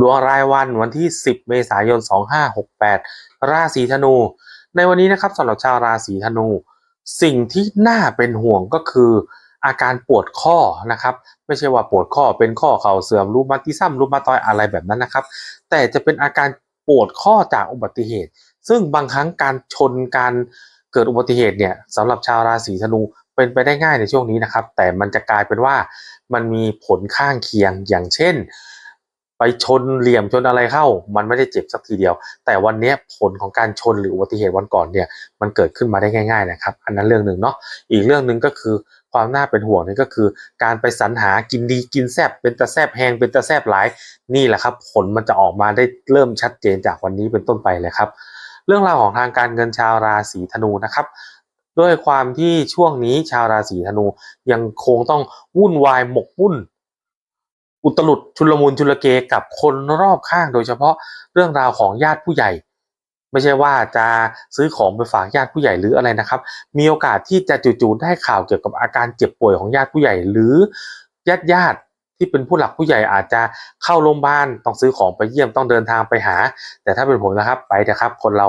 ดวงรายวันวันที่ 10 เมษายน 2568 ราศีธนู ในวันนี้นะครับสำหรับชาวราศีธนู สิ่งที่น่าเป็นห่วงก็คือ อาการปวดข้อนะครับ ไม่ใช่ว่าปวดข้อเป็นข้อเข่าเสื่อมรูมาติซัมรูมาตอยอะไรแบบนั้นนะครับ แต่จะเป็นอาการปวดข้อจากอุบัติเหตุ ซึ่งบางครั้งการชนการเกิดอุบัติเหตุเนี่ยสำหรับชาวราศีธนูเป็นไปได้ง่ายในช่วงนี้นะครับ แต่มันจะกลายเป็นว่ามันมีผลข้างเคียงอย่างเช่น ไปชนเหลี่ยมชนอะไรเข้า มันไม่ได้เจ็บสักทีเดียว แต่วันนี้ผลของการชนหรืออุบัติเหตุวันก่อนเนี่ยมันเกิดขึ้นมาได้ง่าย ๆนะครับ อันนั้นเรื่องหนึ่งเนาะอีกเรื่องหนึ่งก็คือความน่าเป็นห่วงนี่ก็คือ การไปสรรหากินดีกินแซบเป็นตะแซบแหงเป็นตะแซบหลาย นี่แหละครับ ผลมันจะออกมาได้เริ่มชัดเจนจากวันนี้เป็นต้นไปเลยครับ เรื่องราวของทางการเงินชาวราศีธนูนะครับด้วยความที่ช่วงนี้ชาวราศีธนูยังคงต้องวุ่นวายหมกมุ่น อุตลุดชุลมุนชุลเกกับคนรอบข้างโดยเฉพาะเรื่องราวของญาติผู้ใหญ่ ไม่ใช่ว่าจะซื้อของไปฝากญาติผู้ใหญ่หรืออะไรนะครับ มีโอกาสที่จะจู่ๆได้ข่าวเกี่ยวกับอาการเจ็บป่วยของญาติผู้ใหญ่ หรือญาติญาติๆที่เป็นผู้หลักผู้ใหญ่อาจจะเข้าโรงพยาบาลต้องซื้อของไปเยี่ยมต้องเดินทางไปหา แต่ถ้าเป็นผมนะครับไปนะครับ คนเรา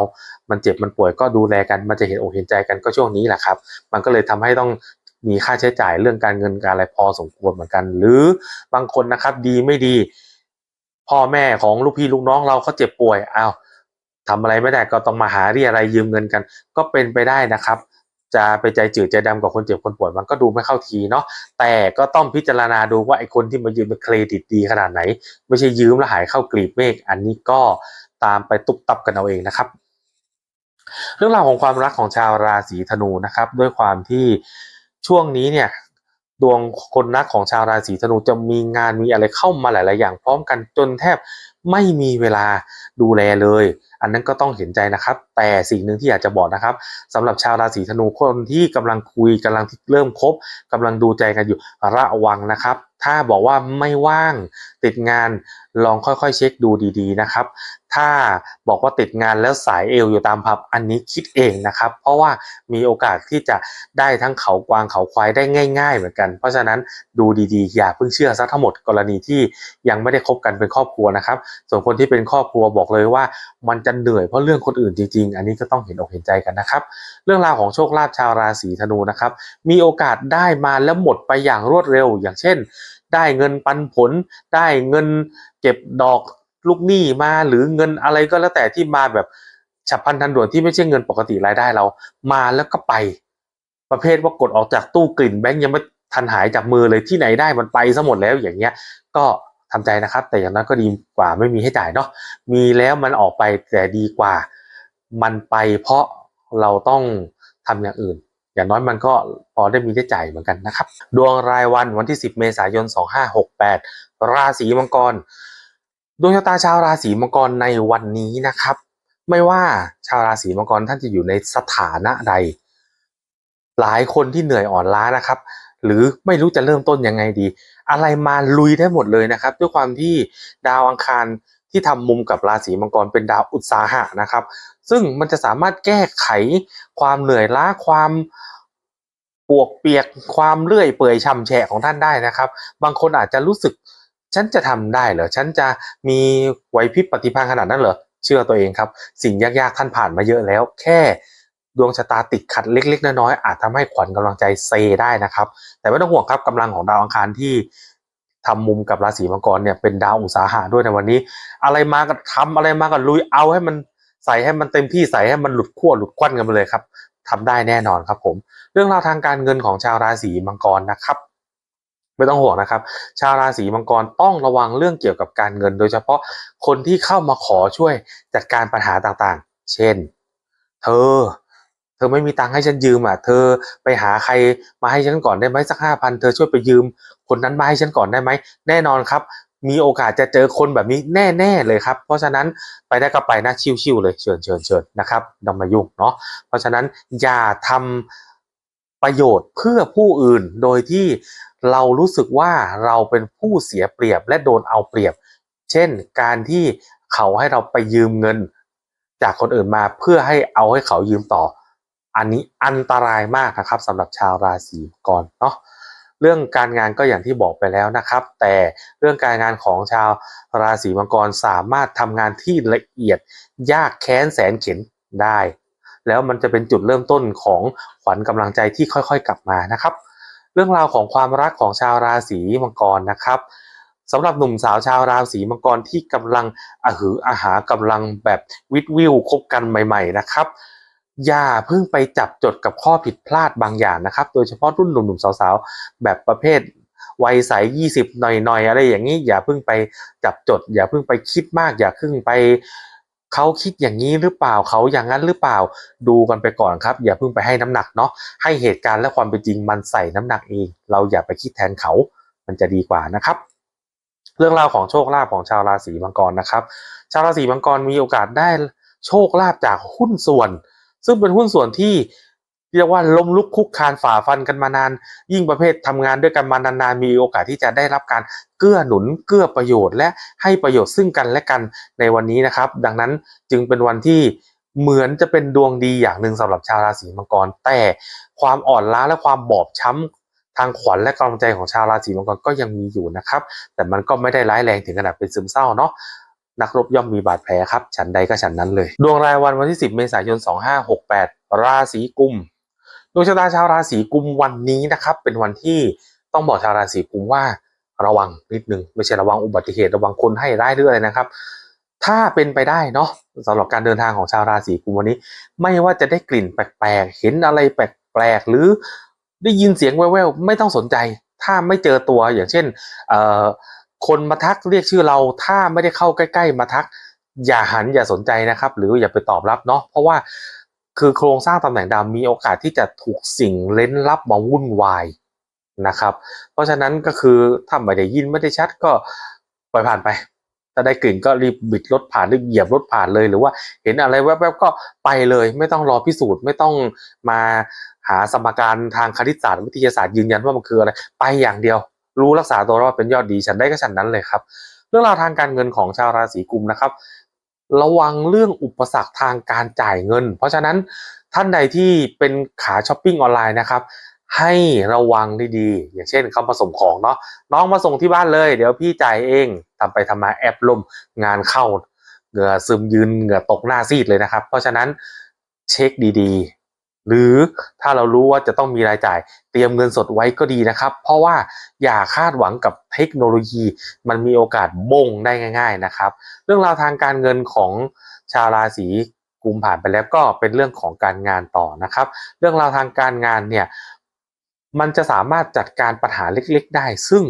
มันเจ็บมันป่วยก็ดูแลกันมันจะเห็นอกเห็นใจกันก็ช่วงนี้แหละครับ มันก็เลยทำให้ต้อง มีค่าใช้จ่ายเรื่องการเงินการอะไรพอสมควรเหมือนกัน หรือบางคนนะครับดีไม่ดี พ่อแม่ของลูกพี่ลูกน้องเราเขาเจ็บป่วยอ้าวทำอะไรไม่ได้ก็ต้องมาหาเรียอะไรยืมเงินกัน ก็เป็นไปได้นะครับ จะไปใจจืดใจดำกับคนเจ็บคนป่วยมันก็ดูไม่เข้าทีเนาะแต่ก็ต้องพิจารณาดูว่าไอ้คนที่มายืมเป็นเครดิตดีขนาดไหน ไม่ใช่ยืมแล้วหายเข้ากลีบเมฆอันนี้ก็ตามไปตุบตับกันเอาเองนะครับ เรื่องราวของความรักของชาวราศีธนูนะครับ ด้วยความที่ ช่วงนี้เนี่ยดวงคนรักของชาวราศีธนูจะมีงานมีอะไรเข้ามาหลาย ๆ อย่างพร้อมกันจนแทบไม่มีเวลาดูแลเลย อันนั้นก็ต้องเห็นใจนะครับ แต่สิ่งหนึ่งที่อยากจะบอกนะครับสำหรับชาวราศีธนูคนที่กำลังคุยกำลังเริ่มคบกำลังดูใจกันอยู่ระวังนะครับ ถ้าบอกว่าไม่ว่างติดงานลองค่อยๆ เช็คดูดีๆนะครับ ถ้าบอกว่าติดงานแล้วสายเอวอยู่ตามผับอันนี้คิดเองนะครับ เพราะว่ามีโอกาสที่จะได้ทั้งเขากวางเขาควายได้ง่าย ๆ เหมือนกัน เพราะฉะนั้นดูดีๆ อย่าเพิ่งเชื่อซะทั้งหมดกรณีที่ยังไม่ได้คบกันเป็นครอบครัวนะครับส่วนคนที่เป็นครอบครัวบอกเลยว่า มันจะเหนื่อยเพราะเรื่องคนอื่นจริง ๆ อันนี้ก็ต้องเห็นอกเห็นใจกันนะครับ เรื่องราวของโชคลาภชาวราศีธนูนะครับมีโอกาสได้มาแล้วหมดไปอย่างรวดเร็ว อย่างเช่น ได้เงินปันผล ได้เงินเก็บดอกลูกหนี้มาหรือเงินอะไรก็แล้วแต่ที่มาแบบฉับพลันทันด่วนที่ไม่ใช่เงินปกติรายได้เรา มาแล้วก็ไป ประเภทว่ากดออกจากตู้กลิ่นแบงค์ยังไม่ทันหายจากมือเลยที่ไหนได้มันไปซะหมดแล้วอย่างเงี้ยก็ ทำใจนะครับ แต่อย่างนั้นก็ดีกว่าไม่มีให้จ่ายเนาะมีแล้วมันออกไปแต่ดีกว่ามันไปเพราะเราต้องทำอย่างอื่น อย่างน้อยมันก็พอได้มีได้จ่ายเหมือนกันนะครับ ดวงรายวันวันที่ 10 เมษายน 2568 ราศีมังกร ดวงชะตาชาวราศีมังกรในวันนี้นะครับ ไม่ว่าชาวราศีมังกรท่านจะอยู่ในสถานะใด หลายคนที่เหนื่อยอ่อนล้านะครับ หรือไม่รู้จะเริ่มต้นยังไงดี อะไรมาลุยได้หมดเลยนะครับ ด้วยความที่ดาวอังคารที่ทำมุมกับราศีมังกรเป็นดาวอุตสาหะนะครับ ซึ่งมันจะสามารถแก้ไขความเหนื่อยล้าความปวกเปียกความเลื่อยเปื่อยช่ำแฉะของท่านได้นะครับ บางคนอาจจะรู้สึกฉันจะทำได้เหรอฉันจะมีไหวพริบปฏิภาณขนาดนั้นเหรอเชื่อตัวเองครับ สิ่งยากๆท่านผ่านมาเยอะแล้ว แค่ ดวงชะตาติดขัดเล็ก ๆ น้อยๆอาจทำให้ขวัญกำลังใจเซได้นะครับ แต่ไม่ต้องห่วงครับกำลังของดาวอังคารที่ทำมุมกับราศีมังกรเนี่ยเป็นดาวอุตสาหะด้วยในวันนี้ อะไรมาก็ทำอะไรมาก็ลุยเอาให้มันใส่ให้มันเต็มที่ใส่ให้มันหลุดขั้วหลุดควันกันไปเลยครับทำได้แน่นอนครับผม เรื่องราวทางการเงินของชาวราศีมังกรนะครับไม่ต้องห่วงนะครับ ชาวราศีมังกรต้องระวังเรื่องเกี่ยวกับการเงิน โดยเฉพาะคนที่เข้ามาขอช่วยจัดการปัญหาต่างๆ เช่น เธอ ธอไม่มีตังค์ให้ฉันยืมอะ เธอไปหาใครมาให้ฉันก่อนได้ไหมสักห้าพันเธอช่วยไปยืม คนนั้นมาให้ฉันก่อนได้ไหม แน่นอนครับ มีโอกาสจะเจอคนแบบนี้แน่ๆเลยครับ เพราะฉะนั้นไปได้ก็ไปนะชิวๆเลยเชิญเชิญเชิญนะครับดำมายุ่งเนาะ เพราะฉะนั้นอย่าทำประโยชน์เพื่อผู้อื่นโดยที่เรารู้สึกว่าเราเป็นผู้เสียเปรียบและโดนเอาเปรียบ เช่นการที่เขาให้เราไปยืมเงิน จากคนอื่นมาเพื่อให้เอาให้เขายืมต่อ อันนี้อันตรายมากนะครับสำหรับชาวราศีมังกรเนาะเรื่องการงานก็อย่างที่บอกไปแล้วนะครับ แต่เรื่องการงานของชาวราศีมังกรสามารถทำงานที่ละเอียดยากแค้นแสนเข็นได้ แล้วมันจะเป็นจุดเริ่มต้นของขวัญกำลังใจที่ค่อยๆ กลับมานะครับ เรื่องราวของความรักของชาวราศีมังกรนะครับสำหรับหนุ่มสาวชาวราศีมังกรที่กำลังอหืออาหากำลังแบบวิดวิวคบกันใหม่ ๆ นะครับ อย่าเพิ่งไปจับจดกับข้อผิดพลาดบางอย่างนะครับ โดยเฉพาะรุ่นหนุ่มๆสาวๆ แบบประเภทวัยใสยี่สิบหน่อยๆ อะไรอย่างนี้ อย่าเพิ่งไปจับจด อย่าเพิ่งไปคิดมาก อย่าเพิ่งไปเขาคิดอย่างนี้หรือเปล่าเขาอย่างนั้นหรือเปล่าดูกันไปก่อนครับ อย่าเพิ่งไปให้น้ำหนักเนาะให้เหตุการณ์และความเป็นจริงมันใส่น้ำหนักเอง เราอย่าไปคิดแทนเขา มันจะดีกว่านะครับ เรื่องราวของโชคลาภของชาวราศีมังกรนะครับ ชาวราศีมังกรมีโอกาสได้โชคลาภจากหุ้นส่วน ซึ่งเป็นหุ้นส่วนที่เรียกว่าล้มลุกคุกคานฝ่าฟันกันมานาน ยิ่งประเภททำงานด้วยกันมานานๆมีโอกาสที่จะได้รับการเกื้อหนุนเกื้อประโยชน์ และให้ประโยชน์ซึ่งกันและกันในวันนี้นะครับ ดังนั้นจึงเป็นวันที่เหมือนจะเป็นดวงดีอย่างหนึ่งสำหรับชาวราศีมังกร แต่ความอ่อนล้าและความบอบช้ำทางขวัญและกำลังใจของชาวราศีมังกรก็ยังมีอยู่นะครับ แต่มันก็ไม่ได้ร้ายแรงถึงขนาดเป็นซึมเศร้าเนาะ นักรบย่อมมีบาดแผลครับ ฉันใดก็ฉันนั้นเลย ดวงรายวันวันที่ 10 เมษายน 2568 ราศีกุมดวงชะตาชาวราศีกุมวันนี้นะครับ เป็นวันที่ต้องบอกชาวราศีกุมว่าระวังนิดนึงไม่ใช่ระวังอุบัติเหตุระวังคนให้ร้ายหรืออะไรนะครับ ถ้าเป็นไปได้เนาะสำหรับการเดินทางของชาวราศีกุมวันนี้ ไม่ว่าจะได้กลิ่นแปลกๆ เห็นอะไรแปลกๆ หรือได้ยินเสียงแว่วๆ ไม่ต้องสนใจ ถ้าไม่เจอตัวอย่างเช่นเอ่อ คนมาทักเรียกชื่อเราถ้าไม่ได้เข้าใกล้ ๆ มาทัก อย่าหันอย่าสนใจนะครับ หรืออย่าไปตอบรับเนาะเพราะว่าคือโครงสร้างตำแหน่งดาวมีโอกาสที่จะถูกสิ่งเล้นลับมาวุ่นวายนะครับ เพราะฉะนั้นก็คือถ้าไม่ได้ยินไม่ได้ชัดก็ปล่อยผ่านไป ถ้าได้กลิ่นก็รีบบิดรถผ่านหรือเหยียบรถผ่านเลยหรือว่าเห็นอะไรแวบๆก็ไปเลย ไม่ต้องรอพิสูจน์ไม่ต้องมาหาสมการทางคณิตศาสตร์วิทยาศาสตร์ยืนยันว่ามันคืออะไรไปอย่างเดียว รู้รักษาตัวรอดเป็นยอดดีฉันได้ก็ฉันนั้นเลยครับ เรื่องราวทางการเงินของชาวราศีกุมนะครับ ระวังเรื่องอุปสรรคทางการจ่ายเงิน เพราะฉะนั้นท่านใดที่เป็นขาช้อปปิ้งออนไลน์นะครับให้ระวังดีๆ อย่างเช่นเขามาส่งของเนาะน้องมาส่งที่บ้านเลย เดี๋ยวพี่จ่ายเองทำไปทำมาแอปล่มงานเข้าเหงื่อซึมยืนเหงื่อตกหน้าซีดเลยนะครับ เพราะฉะนั้นเช็คดีๆ หรือถ้าเรารู้ว่าจะต้องมีรายจ่าย เตรียมเงินสดไว้ก็ดีนะครับ เพราะว่าอย่าคาดหวังกับเทคโนโลยี มันมีโอกาสบงได้ง่าย ๆนะครับ เรื่องราวทางการเงินของชาวราศีกุมผ่านไปแล้วก็เป็นเรื่องของการงานต่อนะครับ เรื่องราวทางการงานเนี่ยมันจะสามารถจัดการปัญหาเล็ก ๆ ได้ ซึ่ง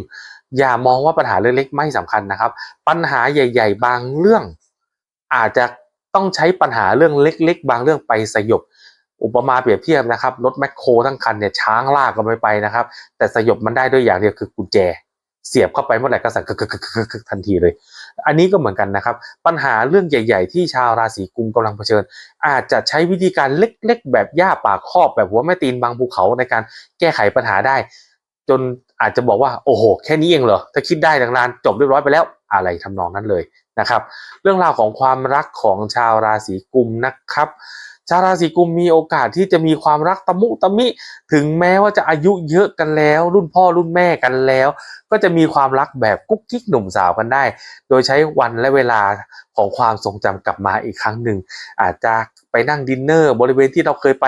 อย่ามองว่าปัญหาเล็กๆไม่สำคัญนะครับ ปัญหาใหญ่ ๆ บางเรื่อง อาจจะต้องใช้ปัญหาเรื่องเล็ก ๆ บางเรื่องไปสยบ อุปมาเปรียบเทียบนะครับรถแมคโครทั้งคันเนี่ยช้างลากก็ไม่ไปนะครับ แต่สยบมันได้ด้วยอย่างเดียวคือกุญแจ เสียบเข้าไปเมื่อไหร่ก็สั่นกึกทันทีเลย อันนี้ก็เหมือนกันนะครับ ปัญหาเรื่องใหญ่ ๆ ที่ชาวราศีกุมกำลังเผชิญ อาจจะใช้วิธีการเล็กๆ แบบหญ้าปากครอบแบบหัวแม่ตีนบางภูเขาในการแก้ไขปัญหาได้ จนอาจจะบอกว่าโอ้โห แค่นี้เองเหรอถ้าคิดได้ดังนั้นจบเรียบร้อยไปแล้วอะไรทำนองนั้นเลยนะครับ เรื่องราวของความรักของชาวราศีกุมนะครับ ชาวราศีกุมมีโอกาสที่จะมีความรักตะมุตะมิ ถึงแม้ว่าจะอายุเยอะกันแล้ว รุ่นพ่อรุ่นแม่กันแล้ว ก็จะมีความรักแบบกุ๊กกิ๊กหนุ่มสาวกันได้ โดยใช้วันและเวลาของความทรงจำกลับมาอีกครั้งหนึ่งอาจจะไปนั่งดินเนอร์บริเวณที่เราเคยไป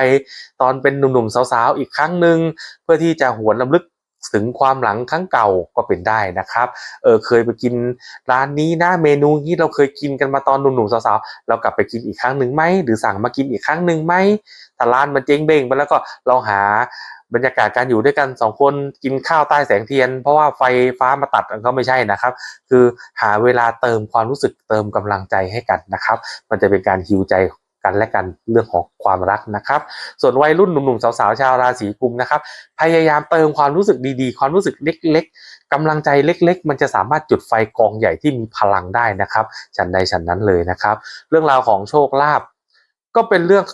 ตอนเป็นหนุ่มๆสาวๆอีกครั้งหนึ่งเพื่อที่จะหวนลำลึก ถึงความหลังครั้งเก่าก็เป็นได้นะครับ เออเคยไปกินร้านนี้นะเมนูนี้เราเคยกินกันมาตอนหนุ่มๆสาวๆเรากลับไปกินอีกครั้งหนึ่งไหมหรือสั่งมากินอีกครั้งหนึ่งไหมถ้าร้านมันเจ๊งเบ้งไปแล้วก็ลองหาบรรยากาศการอยู่ด้วยกันสองคนกินข้าวใต้แสงเทียน เพราะว่าไฟฟ้ามาตัดก็ไม่ใช่นะครับ คือหาเวลาเติมความรู้สึกเติมกำลังใจให้กันนะครับ มันจะเป็นการฮิวใจ กันและกันเรื่องของความรักนะครับ ส่วนวัยรุ่นหนุ่มๆสาวๆชาวราศีกุมนะครับ พยายามเติมความรู้สึกดีๆ ความรู้สึกเล็ก ๆกำลังใจเล็ก ๆ มันจะสามารถจุดไฟกองใหญ่ที่มีพลังได้นะครับฉันใดฉันนั้นเลยนะครับ เรื่องราวของโชคลาภก็เป็นเรื่อง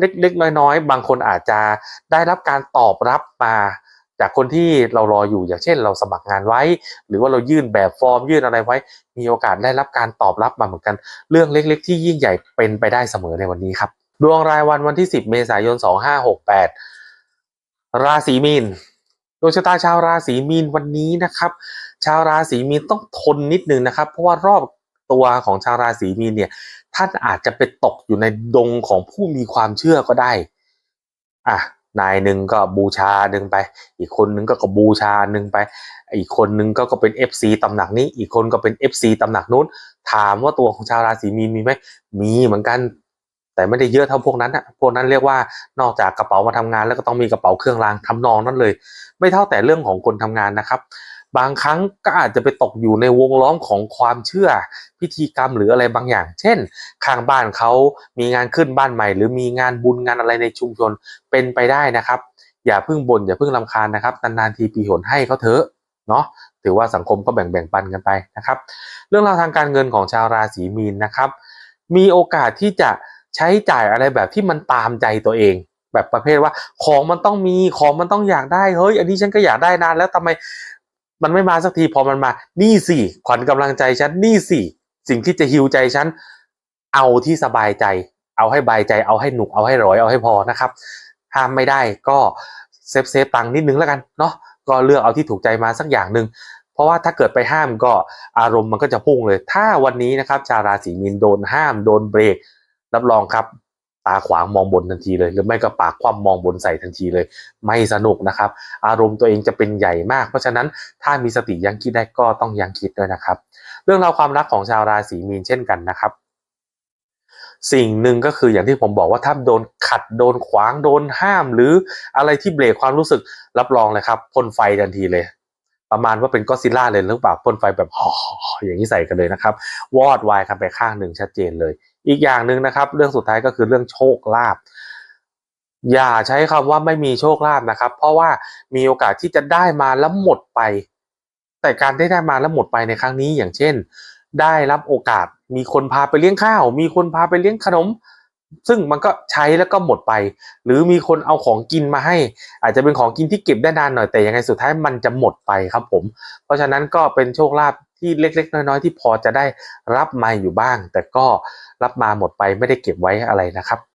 เล็กๆ น้อยๆ บางคนอาจจะได้รับการตอบรับมา จากคนที่เรารออยู่อย่างเช่น เราสมัครงานไว้ หรือว่าเรายื่นแบบฟอร์มยื่นอะไรไว้ มีโอกาสได้รับการตอบรับมาเหมือนกัน เรื่องเล็ก ๆ ที่ยิ่งใหญ่เป็นไปได้เสมอในวันนี้ครับ ดวงรายวันวันที่ 10 เมษายน 2568 ราศีมีนดวงชะตาชาวราศีมีนวันนี้นะครับ ชาวราศีมีนต้องทนนิดนึงนะครับ เพราะว่ารอบตัวของชาวราศีมีนเนี่ยท่านอาจจะไปตกอยู่ในดงของผู้มีความเชื่อก็ได้อะ นายหนึ่งก็บูชาหนึ่งไป อีกคนหนึ่งก็ก็บูชาหนึ่งไป อีกคนหนึ่งก็ก็เป็น FC ตำหนักนี้ อีกคนก็เป็น FC ตำหนักนู้น ถามว่าตัวของชาวราศีมีนมีไหมมีเหมือนกัน แต่ไม่ได้เยอะเท่าพวกนั้นอะพวกนั้นเรียกว่านอกจากกระเป๋ามาทำงานแล้วก็ต้องมีกระเป๋าเครื่องรางทำนองนั้นเลย ไม่เท่าแต่เรื่องของคนทำงานนะครับ บางครั้งก็อาจจะไปตกอยู่ในวงล้อมของความเชื่อพิธีกรรมหรืออะไรบางอย่าง เช่น ข้างบ้านเขามีงานขึ้นบ้านใหม่ หรือมีงานบุญงานอะไรในชุมชนเป็นไปได้นะครับ อย่าเพิ่งบน่นอย่าเพิ่งลำคาญนะครับนานๆทีปีหนให้เขาเถอะเนาะถือว่าสังคมก็แบ่งแบ่งปันกันไปนะครับ เรื่องราวทางการเงินของชาวราศีมีนนะครับ มีโอกาสที่จะใช้จ่ายอะไรแบบที่มันตามใจตัวเอง แบบประเภทว่าของมันต้องมีของมันต้องอยากได้เฮ้ยอันนี้ฉันก็อยากได้นานแล้วทำไม มันไม่มาสักทีพอมันมา นี่สิขวัญกำลังใจฉันนี่สิสิ่งที่จะฮิวใจฉันเอาที่สบายใจ เอาให้บายใจเอาให้หนุกเอาให้ร้อยเอาให้พอนะครับห้ามไม่ได้ก็เซฟเซฟตังค์นิดนึงแล้วกันเนาะก็เลือกเอาที่ถูกใจมาสักอย่างหนึ่งเพราะว่าถ้าเกิดไปห้ามก็อารมณ์มันก็จะพุ่งเลย ถ้าวันนี้นะครับชาวราศีมีนโดนห้ามโดนเบรกรับรองครับ ตาขวางมองบนทันทีเลย หรือไม่ก็ปากคว่ำมองบนใส่ทันทีเลย ไม่สนุกนะครับ อารมณ์ตัวเองจะเป็นใหญ่มาก เพราะฉะนั้นถ้ามีสติยังคิดได้ก็ต้องยังคิดด้วยนะครับ เรื่องราวความรักของชาวราศีมีนเช่นกันนะครับสิ่งหนึ่งก็คืออย่างที่ผมบอกว่าถ้าโดนขัดโดนขวางโดนห้าม หรืออะไรที่เบรกความรู้สึกรับรองเลยครับพ่นไฟทันทีเลย ประมาณว่าเป็นก็ซิล่าเลยหรือเปล่าพ่นไฟแบบห่ออย่างนี้ใส่กันเลยนะครับ วอดวายกันไปข้างหนึ่งชัดเจนเลย อีกอย่างหนึ่งนะครับ เรื่องสุดท้ายก็คือเรื่องโชคลาภอย่าใช้คำว่าไม่มีโชคลาภนะครับ เพราะว่ามีโอกาสที่จะได้มาแล้วหมดไป แต่การได้ได้มาแล้วหมดไปในครั้งนี้อย่างเช่น ได้รับโอกาสมีคนพาไปเลี้ยงข้าว มีคนพาไปเลี้ยงขนม ซึ่งมันก็ใช้แล้วก็หมดไป หรือมีคนเอาของกินมาให้ อาจจะเป็นของกินที่เก็บได้นานหน่อยแต่ยังไงสุดท้ายมันจะหมดไปครับผม เพราะฉะนั้นก็เป็นโชคลาภที่เล็ก ๆ น้อยๆที่พอจะได้รับมาอยู่บ้าง แต่ก็รับมาหมดไปไม่ได้เก็บไว้อะไรนะครับ